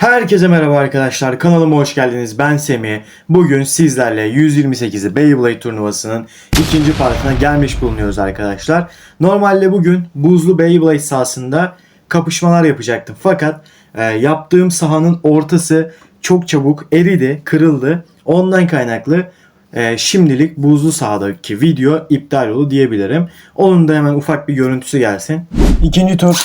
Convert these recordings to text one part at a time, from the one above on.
Herkese merhaba arkadaşlar. Kanalıma hoş geldiniz. Ben Semih. Bugün sizlerle 128'i Beyblade turnuvasının ikinci partına gelmiş bulunuyoruz arkadaşlar. Normalde bugün buzlu Beyblade sahasında kapışmalar yapacaktım. Fakat e, yaptığım sahanın ortası çok çabuk eridi, kırıldı. Ondan kaynaklı e, şimdilik buzlu sahadaki video iptal oldu diyebilirim. Onun da hemen ufak bir görüntüsü gelsin. İkinci tur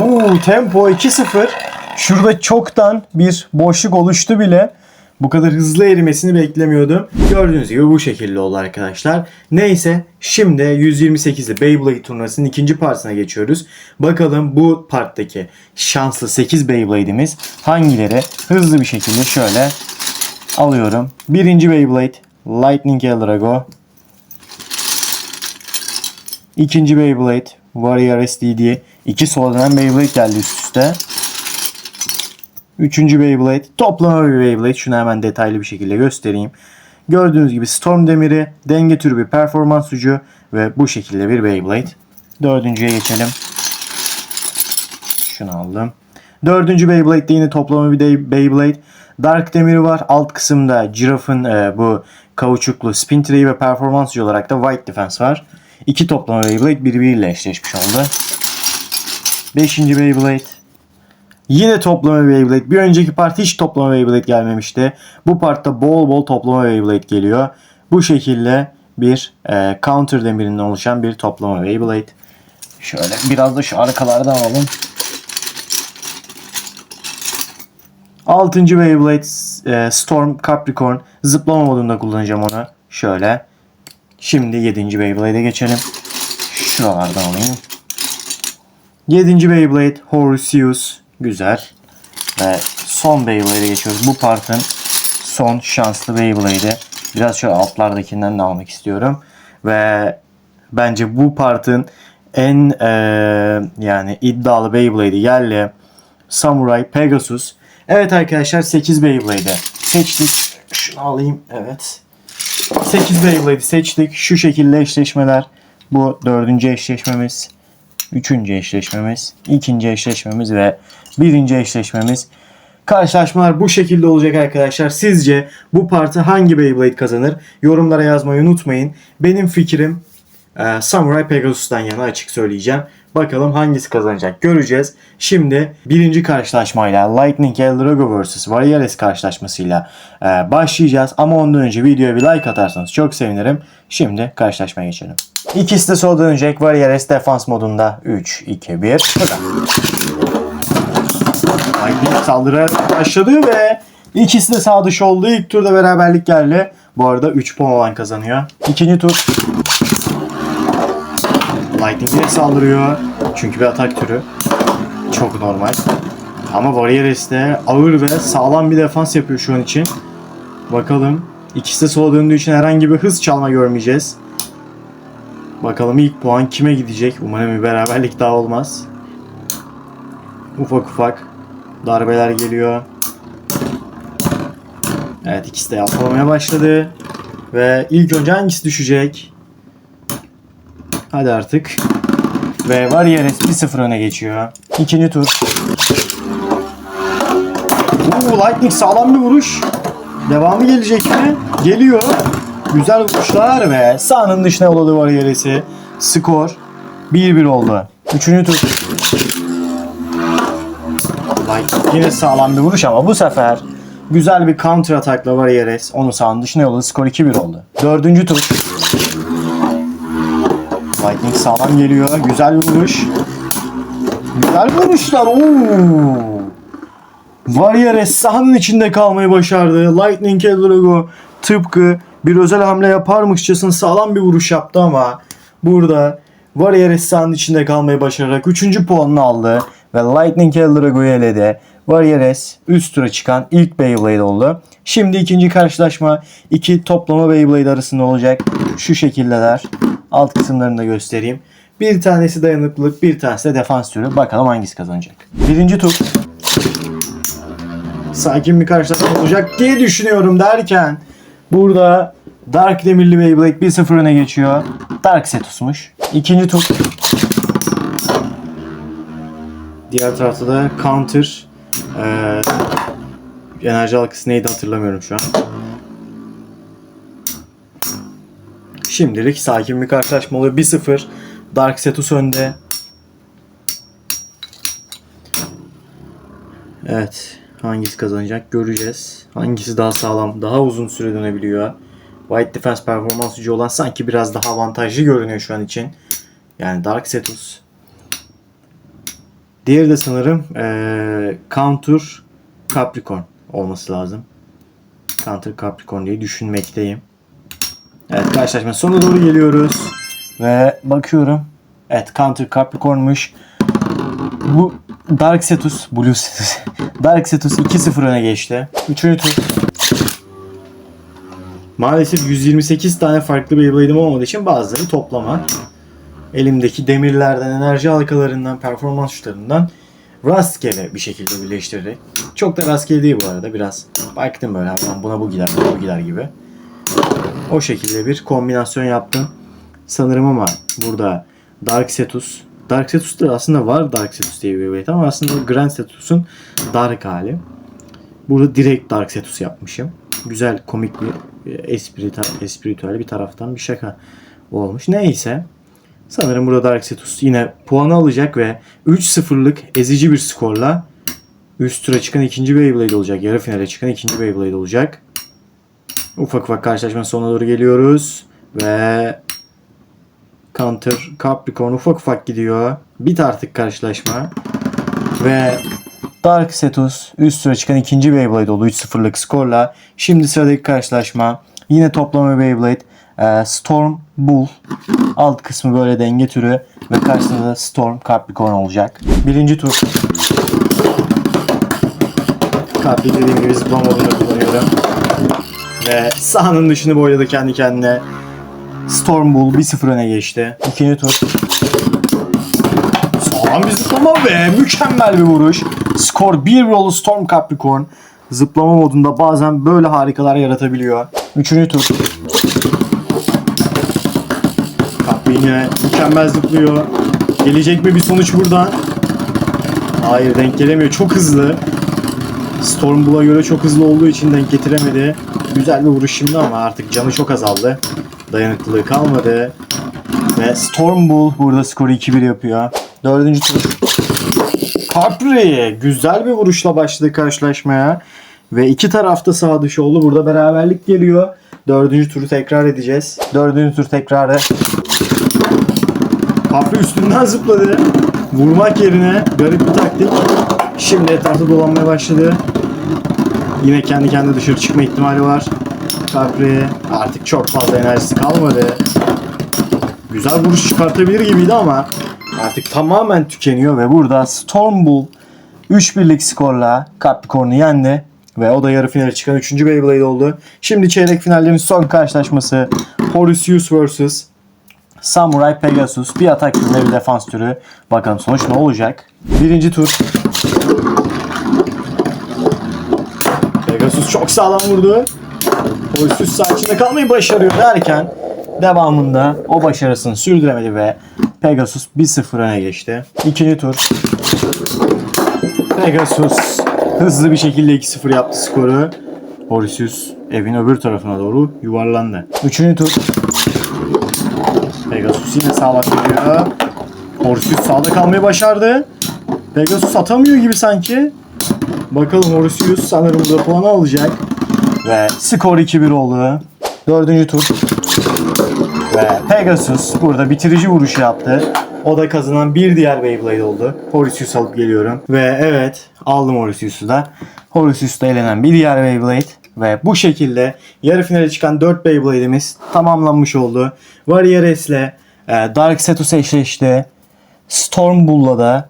Oo, tempo 2-0. Şurada çoktan bir boşluk oluştu bile. Bu kadar hızlı erimesini beklemiyordum. Gördüğünüz gibi bu şekilde oldu arkadaşlar. Neyse şimdi 128'li Beyblade turnuvasının ikinci partına geçiyoruz. Bakalım bu parttaki şanslı 8 Beyblade'imiz hangileri hızlı bir şekilde şöyle alıyorum. Birinci Beyblade Lightning Eldrago. İkinci Beyblade Warrior SDD. İki soldan Beyblade geldi üst üste. Üçüncü Beyblade. Toplama bir Beyblade. Şunu hemen detaylı bir şekilde göstereyim. Gördüğünüz gibi Storm Demiri, denge türü bir performans ucu ve bu şekilde bir Beyblade. Dördüncüye geçelim. Şunu aldım. Dördüncü Beyblade'de yine toplama bir de Beyblade. Dark demiri var. Alt kısımda Giraffe'ın e, bu kauçuklu spin tray ve performans ucu olarak da White Defense var. İki toplama Beyblade birbiriyle eşleşmiş oldu. Beşinci Beyblade. Yine toplama Beyblade. Bir önceki part hiç toplama Beyblade gelmemişti. Bu partta bol bol toplama Beyblade geliyor. Bu şekilde bir e, counter demirinden oluşan bir toplama Beyblade. Şöyle biraz da şu arkalardan alalım. Altıncı Beyblade e, Storm Capricorn. Zıplama modunda kullanacağım onu. Şöyle. Şimdi 7. Beyblade'e geçelim. Şuralardan alayım. 7. Beyblade Horseus. Güzel. Ve son Beyblade'e geçiyoruz. Bu partın son şanslı Beyblade'i. Biraz şöyle altlardakinden de almak istiyorum. Ve bence bu partın en eee, yani iddialı Beyblade'i geldi. Samurai Pegasus. Evet arkadaşlar 8 Beyblade'i seçtik. Şunu alayım. Evet. 8 Beyblade'i seçtik. Şu şekilde eşleşmeler. Bu dördüncü eşleşmemiz. Üçüncü eşleşmemiz. ikinci eşleşmemiz ve birinci eşleşmemiz. Karşılaşmalar bu şekilde olacak arkadaşlar. Sizce bu parti hangi Beyblade kazanır? Yorumlara yazmayı unutmayın. Benim fikrim e, Samurai Pegasus'tan yana açık söyleyeceğim. Bakalım hangisi kazanacak göreceğiz. Şimdi birinci karşılaşmayla Lightning Eldrago vs. Warriors karşılaşmasıyla e, başlayacağız. Ama ondan önce videoya bir like atarsanız çok sevinirim. Şimdi karşılaşmaya geçelim. İkisi de sola dönecek. Warriors defans modunda 3, 2, 1. Fırla. Lightning saldırı başladı ve ikisi de sağ dışı oldu. İlk turda beraberlik geldi. Bu arada 3 puan olan kazanıyor. İkinci tur Lightning yine saldırıyor. Çünkü bir atak türü. Çok normal. Ama Warriors de ağır ve sağlam bir defans yapıyor şu an için. Bakalım. İkisi de sola döndüğü için herhangi bir hız çalma görmeyeceğiz. Bakalım ilk puan kime gidecek? Umarım bir beraberlik daha olmaz. Ufak ufak darbeler geliyor. Evet ikisi de yapmalamaya başladı. Ve ilk önce hangisi düşecek? Hadi artık. Ve Warriors 1-0 öne geçiyor. İkinci tur. Oo, Lightning sağlam bir vuruş. Devamı gelecek mi? Geliyor. Güzel vuruşlar ve sahanın dışına yolladı Warriors'i. Skor 1-1 oldu. Üçüncü tur. Lightning yine sağlam bir vuruş ama bu sefer güzel bir counter atakla Warriors onu sahanın dışına yolladı. Skor 2-1 oldu. Dördüncü tur. Lightning sağlam geliyor. Güzel vuruş. Güzel vuruşlar. Oo. Warriors sahanın içinde kalmayı başardı. Lightning Eldrago tıpkı bir özel hamle yaparmışçasına sağlam bir vuruş yaptı ama burada Warriors sahanın içinde kalmayı başararak 3. puanını aldı ve Lightning Eldrago'yu eledi. Warriors üst tura çıkan ilk Beyblade oldu. Şimdi ikinci karşılaşma iki toplama Beyblade arasında olacak. Şu şekildeler. Alt kısımlarını da göstereyim. Bir tanesi dayanıklılık, bir tanesi de defans türü. Bakalım hangisi kazanacak. Birinci tur. Sakin bir karşılaşma olacak diye düşünüyorum derken burada Dark Demirli Beyblade 1-0 öne geçiyor. Dark Setus'muş. İkinci tur. Diğer tarafta da counter eee, enerji halkası neydi hatırlamıyorum şu an. Şimdilik sakin bir karşılaşma oluyor. 1-0. Dark Setus önde. Evet. Hangisi kazanacak göreceğiz. Hangisi daha sağlam, daha uzun süre dönebiliyor. White Defense performans gücü olan sanki biraz daha avantajlı görünüyor şu an için. Yani Dark Setus. Diğeri de sanırım eee Counter Capricorn olması lazım. Counter Capricorn diye düşünmekteyim. Evet karşılaşma sonuna doğru geliyoruz. Ve bakıyorum. Evet Counter Capricorn'muş. Bu Dark Setus, Blue Setus. Dark Setus 2-0 öne geçti. Üçüncü tur. Maalesef 128 tane farklı Beyblade'im olmadığı için bazıları toplama. Elimdeki demirlerden, enerji halkalarından, performans şutlarından rastgele bir şekilde birleştirerek. Çok da rastgele değil bu arada biraz. Baktım böyle buna bu gider, buna bu gider gibi. O şekilde bir kombinasyon yaptım. Sanırım ama burada Dark Setus. Dark Setus da aslında var Dark Setus diye bir Beyblade ama aslında Grand Setus'un Dark hali. Burada direkt Dark Setus yapmışım. Güzel komik bir e, espritüel, espritüel bir taraftan bir şaka olmuş. Neyse. Sanırım burada Dark Setus yine puanı alacak ve 3-0'lık ezici bir skorla üst tura çıkan ikinci Beyblade olacak. Yarı finale çıkan ikinci Beyblade olacak. Ufak ufak karşılaşma sonuna doğru geliyoruz. Ve Counter Capricorn ufak ufak gidiyor. Bit artık karşılaşma. Ve Dark Setus üst sıra çıkan ikinci Beyblade oldu 3-0'lık skorla. Şimdi sıradaki karşılaşma yine toplama Beyblade. Ee, Storm Bull. Alt kısmı böyle denge türü. Ve karşısında da Storm Capricorn olacak. Birinci tur. Capri dediğim gibi zıplama kullanıyorum. Ve sahanın dışını boyladı kendi kendine. Storm Bull 1-0 öne geçti. İkinci tur. Sağlam bir zıplama ve mükemmel bir vuruş. Skor 1 oldu Storm Capricorn. Zıplama modunda bazen böyle harikalar yaratabiliyor. Üçüncü tur. Capri yine mükemmel zıplıyor. Gelecek mi bir sonuç buradan? Hayır denk gelemiyor. Çok hızlı. Storm Bull'a göre çok hızlı olduğu için denk getiremedi. Güzel bir vuruş şimdi ama artık canı çok azaldı. Dayanıklılığı kalmadı. Ve Storm Bull burada skoru 2-1 yapıyor. Dördüncü tur. Capri güzel bir vuruşla başladı karşılaşmaya. Ve iki tarafta sağ dışı oldu. Burada beraberlik geliyor. Dördüncü turu tekrar edeceğiz. Dördüncü tur tekrarı. Capri üstünden zıpladı. Vurmak yerine garip bir taktik. Şimdi etrafta dolanmaya başladı. Yine kendi kendine dışarı çıkma ihtimali var. Capri artık çok fazla enerjisi kalmadı. Güzel vuruş çıkartabilir gibiydi ama artık tamamen tükeniyor ve burada Storm Bull 3-1'lik skorla Capricorn'u yendi. Ve o da yarı finale çıkan 3. Beyblade oldu. Şimdi çeyrek finallerin son karşılaşması Horus vs. Samurai Pegasus. Bir atak türü bir defans türü. Bakalım sonuç ne olacak? Birinci tur. Pegasus çok sağlam vurdu. Horus sağ içinde kalmayı başarıyor derken devamında o başarısını sürdüremedi ve Pegasus 1-0 öne geçti. İkinci tur. Pegasus hızlı bir şekilde 2-0 yaptı skoru. Horus evin öbür tarafına doğru yuvarlandı. Üçüncü tur. Pegasus yine sağlam geliyor. Horus sağda kalmayı başardı. Pegasus atamıyor gibi sanki. Bakalım Horus sanırım burada puanı alacak. Ve skor 2-1 oldu. Dördüncü tur. Ve Pegasus burada bitirici vuruşu yaptı. O da kazanan bir diğer Beyblade oldu. Horus alıp geliyorum. Ve evet aldım Horus'u da. Horus'ta elenen bir diğer Beyblade. Ve bu şekilde yarı finale çıkan 4 Beyblade'imiz tamamlanmış oldu. Varieres ile e, Dark Setus eşleşti. Storm Bull'la da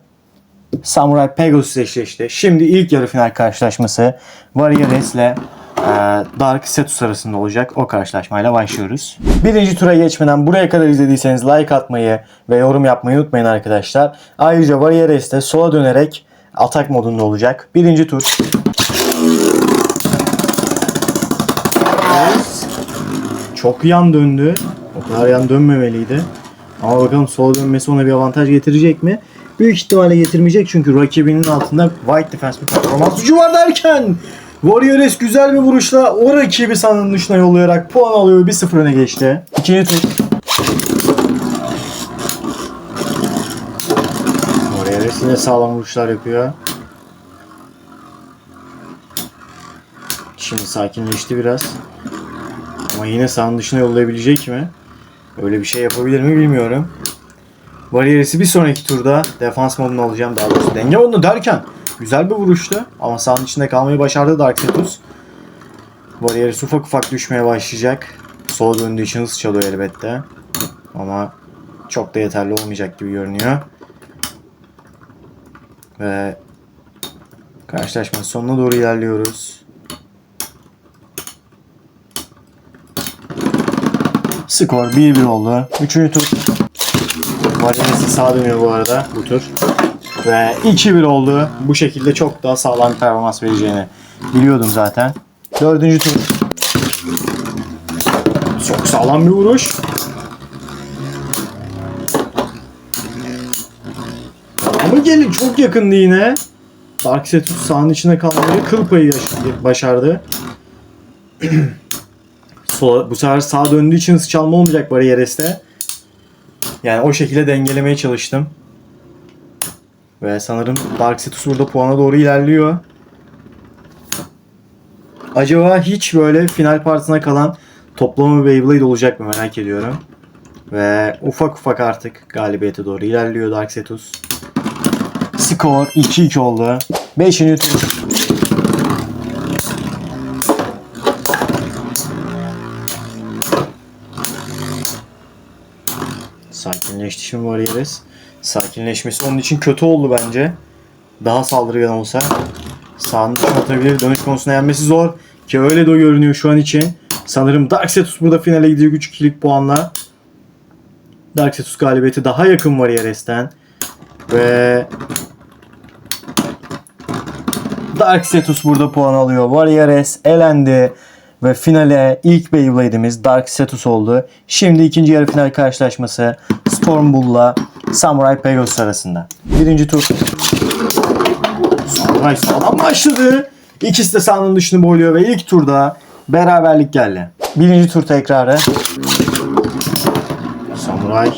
Samurai Pegasus eşleşti. Şimdi ilk yarı final karşılaşması Varieres ile e, Dark Setus arasında olacak. O karşılaşmayla başlıyoruz. Birinci tura geçmeden buraya kadar izlediyseniz like atmayı ve yorum yapmayı unutmayın arkadaşlar. Ayrıca Varieres de sola dönerek atak modunda olacak. Birinci tur. Çok yan döndü. O kadar yan dönmemeliydi. Ama bakalım sola dönmesi ona bir avantaj getirecek mi? Büyük ihtimalle getirmeyecek çünkü rakibinin altında White Defense bir performans gücü var derken Warriors güzel bir vuruşla o rakibi sahanın dışına yollayarak puan alıyor. 1-0 öne geçti. İkinci tur. Warriors yine sağlam vuruşlar yapıyor. Şimdi sakinleşti biraz. Ama yine sahanın dışına yollayabilecek mi? Öyle bir şey yapabilir mi bilmiyorum. Varyeres'i bir sonraki turda defans moduna alacağım daha doğrusu denge modunu derken güzel bir vuruştu ama sahanın içinde kalmayı başardı Darksetus. Varyeres ufak ufak düşmeye başlayacak. Sola döndüğü için hız çalıyor elbette. Ama çok da yeterli olmayacak gibi görünüyor. Ve karşılaşmanın sonuna doğru ilerliyoruz. Skor 1-1 oldu. Üçüncü tur. Varyanes'i sağa dönüyor bu arada bu tur. Ve 2-1 oldu. Bu şekilde çok daha sağlam bir performans vereceğini biliyordum zaten. Dördüncü tur. Çok sağlam bir vuruş. Ama gelin çok yakındı yine. Darksetus sahanın içine kalmayı kıl payı başardı. Bu sefer sağa döndüğü için hız çalma olmayacak Varyeres'te. Yani o şekilde dengelemeye çalıştım. Ve sanırım Darksetus burada puana doğru ilerliyor. Acaba hiç böyle final partisine kalan toplama Beyblade olacak mı merak ediyorum. Ve ufak ufak artık galibiyete doğru ilerliyor Darksetus. Skor 2-2 oldu. 5. tur. Şimdi Varyeres. Sakinleşmesi onun için kötü oldu bence. Daha saldırgan olsa. Sağını atabilir. Dönüş konusunda yenmesi zor. Ki öyle de görünüyor şu an için. Sanırım Darksetus burada finale gidiyor 3-2'lik puanla. Darksetus galibiyeti daha yakın Varyeres'ten. Ve Darksetus burada puan alıyor. Varyeres elendi. Ve finale ilk Beyblade'imiz Dark Setus oldu. Şimdi ikinci yarı final karşılaşması Storm Bull'la Samurai Pegasus arasında. Birinci tur. Samurai sağlam başladı. İkisi de sahanın dışını boyluyor ve ilk turda beraberlik geldi. Birinci tur tekrarı. Samurai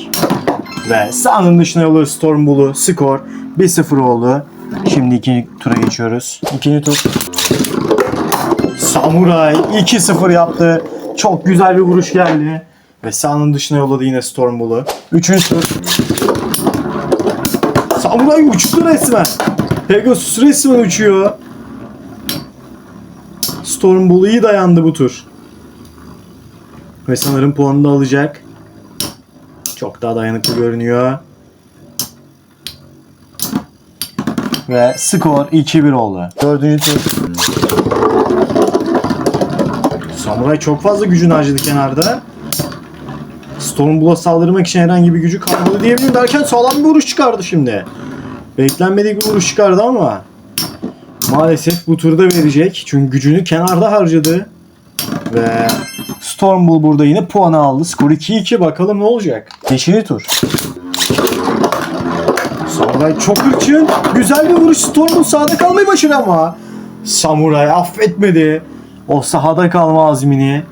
ve sahanın dışına yolu Storm Bull'u skor 1-0 oldu. Şimdi ikinci tura geçiyoruz. İkinci tur. Samuray 2-0 yaptı. Çok güzel bir vuruş geldi. Ve sahanın dışına yolladı yine Storm Bull'u. Üçüncü tur. Samuray uçtu resmen. Pegasus resmen uçuyor. Storm Bull iyi dayandı bu tur. Ve sanırım puanını da alacak. Çok daha dayanıklı görünüyor. Ve skor 2-1 oldu. Dördüncü tur. Samuray çok fazla gücünü harcadı kenarda. Stormbull'a saldırmak için herhangi bir gücü kalmadı diyebilirim derken sağlam bir vuruş çıkardı şimdi. Beklenmedik bir vuruş çıkardı ama maalesef bu turda verecek. Çünkü gücünü kenarda harcadı. Ve Stormbull burada yine puanı aldı. Skor 2-2 bakalım ne olacak. 5. tur. Samuray çok hırçın. Güzel bir vuruş. Stormbull sağda kalmayı başarıyor ama. Samuray affetmedi. O sahada kalma azmini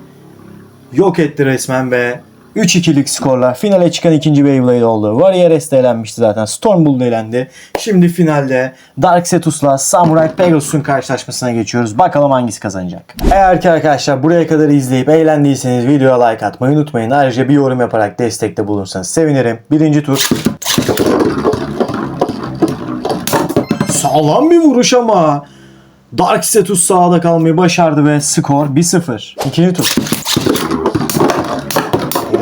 yok etti resmen ve 3-2'lik skorla finale çıkan ikinci Beyblade oldu. Varyeres de elenmişti zaten. Stormbull da elendi. Şimdi finalde Darksetus'la Samurai Pegasus'un karşılaşmasına geçiyoruz. Bakalım hangisi kazanacak. Eğer ki arkadaşlar buraya kadar izleyip eğlendiyseniz videoya like atmayı unutmayın. Ayrıca bir yorum yaparak destekte bulursanız sevinirim. Birinci tur. Sağlam bir vuruş ama. Darksetus sağda kalmayı başardı ve skor 1-0. İkinci tur.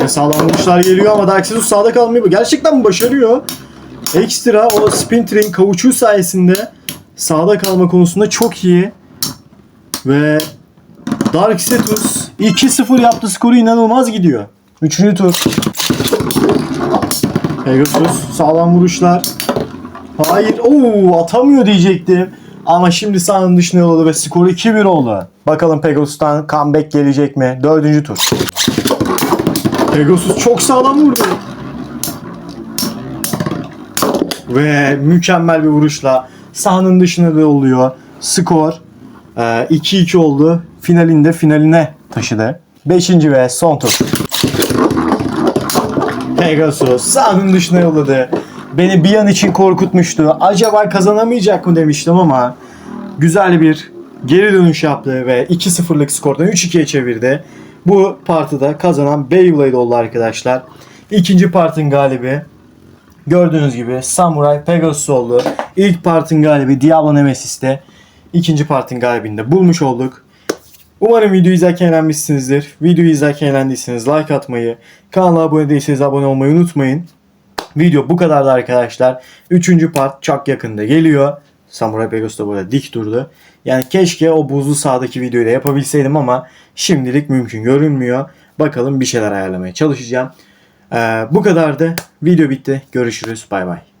Yine sağlam vuruşlar geliyor ama Darksetus sağda kalmayı gerçekten başarıyor? Ekstra o spin train kavuçuğu sayesinde sağda kalma konusunda çok iyi. Ve Darksetus 2-0 yaptı skoru inanılmaz gidiyor. Üçüncü tur. Pegasus sağlam vuruşlar. Hayır. Oo atamıyor diyecektim. Ama şimdi sahanın dışına yolladı ve skoru 2-1 oldu. Bakalım Pegasus'tan comeback gelecek mi? Dördüncü tur. Pegasus çok sağlam vurdu. Ve mükemmel bir vuruşla sahanın dışına da oluyor. Skor e, 2-2 oldu. Finalinde finaline taşıdı. 5. ve son tur. Pegasus sahanın dışına yolladı. Beni bir an için korkutmuştu. Acaba kazanamayacak mı demiştim ama güzel bir geri dönüş yaptı ve 2-0'lık skordan 3-2'ye çevirdi. Bu partide kazanan Beyblade oldu arkadaşlar. İkinci partın galibi gördüğünüz gibi Samurai Pegasus oldu. İlk partın galibi Diablo Nemesis'te. İkinci partın galibini de bulmuş olduk. Umarım videoyu izlerken eğlenmişsinizdir. Videoyu izlerken eğlendiyseniz like atmayı, kanala abone değilseniz abone olmayı unutmayın. Video bu kadardı arkadaşlar. Üçüncü part çok yakında geliyor. Samurai Pegasus da burada dik durdu. Yani keşke o buzlu sahadaki videoyu da yapabilseydim ama şimdilik mümkün görünmüyor. Bakalım bir şeyler ayarlamaya çalışacağım. Ee, bu kadardı. Video bitti. Görüşürüz. Bay bay.